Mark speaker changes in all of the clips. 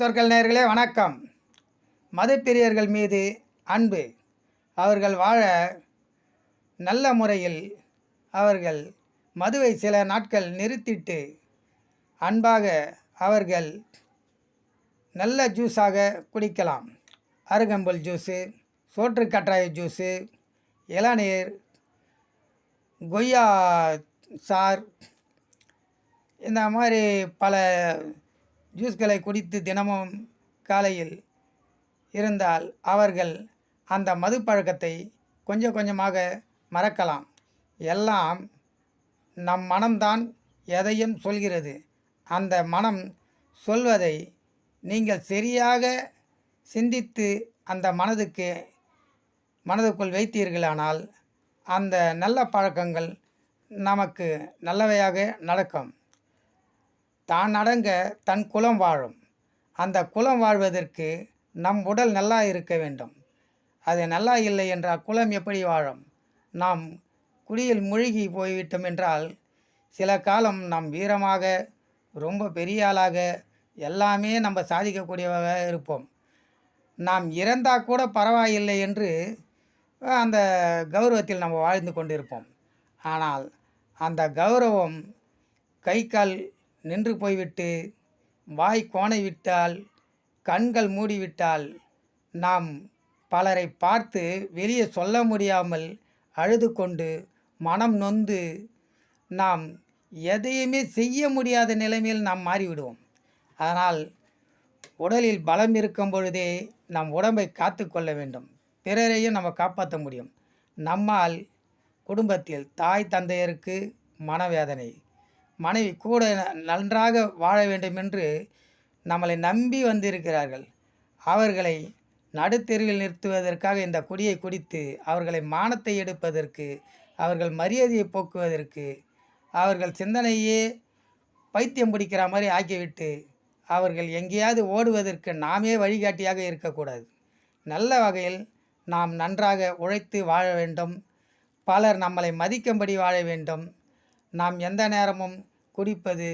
Speaker 1: சொற்கள் நேர்களே வணக்கம். மதப்பிரியர்கள் மீது அன்பு. அவர்கள் வாழ நல்ல முறையில் அவர்கள் மதுவை சில நாட்கள் நிறுத்திட்டு அன்பாக அவர்கள் நல்ல ஜூஸாக குடிக்கலாம். அருகம்புல் ஜூஸு சோற்று கற்றாய ஜூஸு இளநீர் கொய்யா சார் இந்த மாதிரி பல ஜூஸ்களை குடித்து தினமும் காலையில் இருந்தால் அவர்கள் அந்த மது பழக்கத்தை கொஞ்சம் கொஞ்சமாக மறக்கலாம். எல்லாம் நம் மனம்தான் எதையும் சொல்கிறது. அந்த மனம் சொல்வதை நீங்கள் சரியாக சிந்தித்து அந்த மனதுக்கு மனதுக்குள் வைத்தீர்களானால் அந்த நல்ல பழக்கங்கள் நமக்கு நல்லவையாக நடக்கும். தான் அடங்க தன் குலம் வாழும். அந்த குலம் வாழ்வதற்கு நம் உடல் நல்லா இருக்க வேண்டும். அது நல்லா இல்லை என்றால் குலம் எப்படி வாழும்? நாம் குடியில் மூழ்கி போய்விட்டோம் என்றால் சில காலம் நாம் வீரமாக ரொம்ப பெரிய ஆளாக எல்லாமே நம்ம சாதிக்கக்கூடியவாக இருப்போம். நாம் இறந்தால் கூட பரவாயில்லை என்று அந்த கௌரவத்தில் நம்ம வாழ்ந்து கொண்டிருப்போம். ஆனால் அந்த கௌரவம் கை கால் நின்று போய்விட்டு வாய் கோணை விட்டால் கண்கள் மூடிவிட்டால் நாம் பலரை பார்த்து வெளியே சொல்ல முடியாமல் அழுது கொண்டு மனம் நொந்து நாம் எதையுமே செய்ய முடியாத நிலைமையில் நாம் மாறிவிடுவோம். அதனால் உடலில் பலம் இருக்கும் பொழுதே நம் உடம்பை காத்து கொள்ள வேண்டும். பிறரையும் நம்ம காப்பாற்ற முடியும். நம்மால் குடும்பத்தில் தாய் தந்தையருக்கு மனவேதனை மனைவி கூட நன்றாக வாழ வேண்டும் என்று நம்மளை நம்பி வந்திருக்கிறார்கள். அவர்களை நடுத்தெருவில் நிறுத்துவதற்காக இந்த குடியை குடித்து அவர்களை மானத்தை எடுப்பதற்கு அவர்கள் மரியாதையை போக்குவதற்கு அவர்கள் சிந்தனையே பைத்தியம் பிடிக்கிற மாதிரி ஆக்கிவிட்டு அவர்கள் எங்கேயாவது ஓடுவதற்கு நாமே வழிகாட்டியாக இருக்கக்கூடாது. நல்ல வகையில் நாம் நன்றாக உழைத்து வாழ வேண்டும். பலர் நம்மளை மதிக்கும்படி வாழ வேண்டும். நாம் எந்த நேரமும் குடிப்பது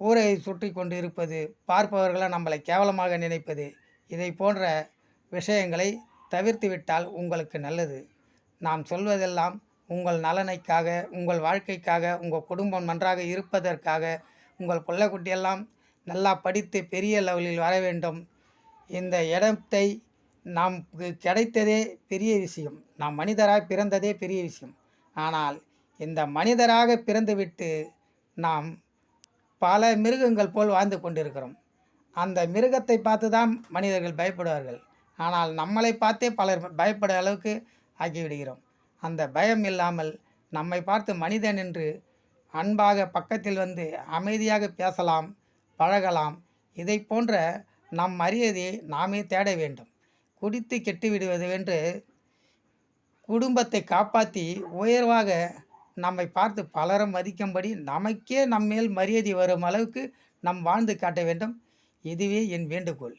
Speaker 1: ஊரை சுற்றி கொண்டு இருப்பது பார்ப்பவர்களாக நம்மளை கேவலமாக நினைப்பது இதை போன்ற விஷயங்களை தவிர்த்துவிட்டால் உங்களுக்கு நல்லது. நாம் சொல்வதெல்லாம் உங்கள் நலனைக்காக உங்கள் வாழ்க்கைக்காக உங்கள் குடும்பம் நன்றாக இருப்பதற்காக உங்கள் பிள்ளைக்குட்டியெல்லாம் நல்லா படித்து பெரிய லெவலில் வர வேண்டும். இந்த இடத்தை நாம் கிடைத்ததே பெரிய விஷயம். நாம் மனிதராக பிறந்ததே பெரிய விஷயம். ஆனால் இந்த மனிதராக பிறந்துவிட்டு நாம் பல மிருகங்கள் போல் வாழ்ந்து கொண்டிருக்கிறோம். அந்த மிருகத்தை பார்த்து தான் மனிதர்கள் பயப்படுவார்கள். ஆனால் நம்மளை பார்த்தே பலர் பயப்பட அளவுக்கு ஆக்கிவிடுகிறோம் அந்த பயம் இல்லாமல் நம்மை பார்த்து மனிதன் என்று அன்பாக பக்கத்தில் வந்து அமைதியாக பேசலாம் பழகலாம் இதை போன்ற நம் அறியதை நாமே தேட வேண்டும். குடித்து கெட்டு விடுவது என்று குடும்பத்தை காப்பாற்றி உயர்வாக நம்மை பார்த்து பலரும் மதிக்கும்படி நமக்கே நம்மேல் மரியாதை வரும் அளவுக்கு நாம் வாழ்ந்து காட்ட வேண்டும். இதுவே என் வேண்டுகோள்.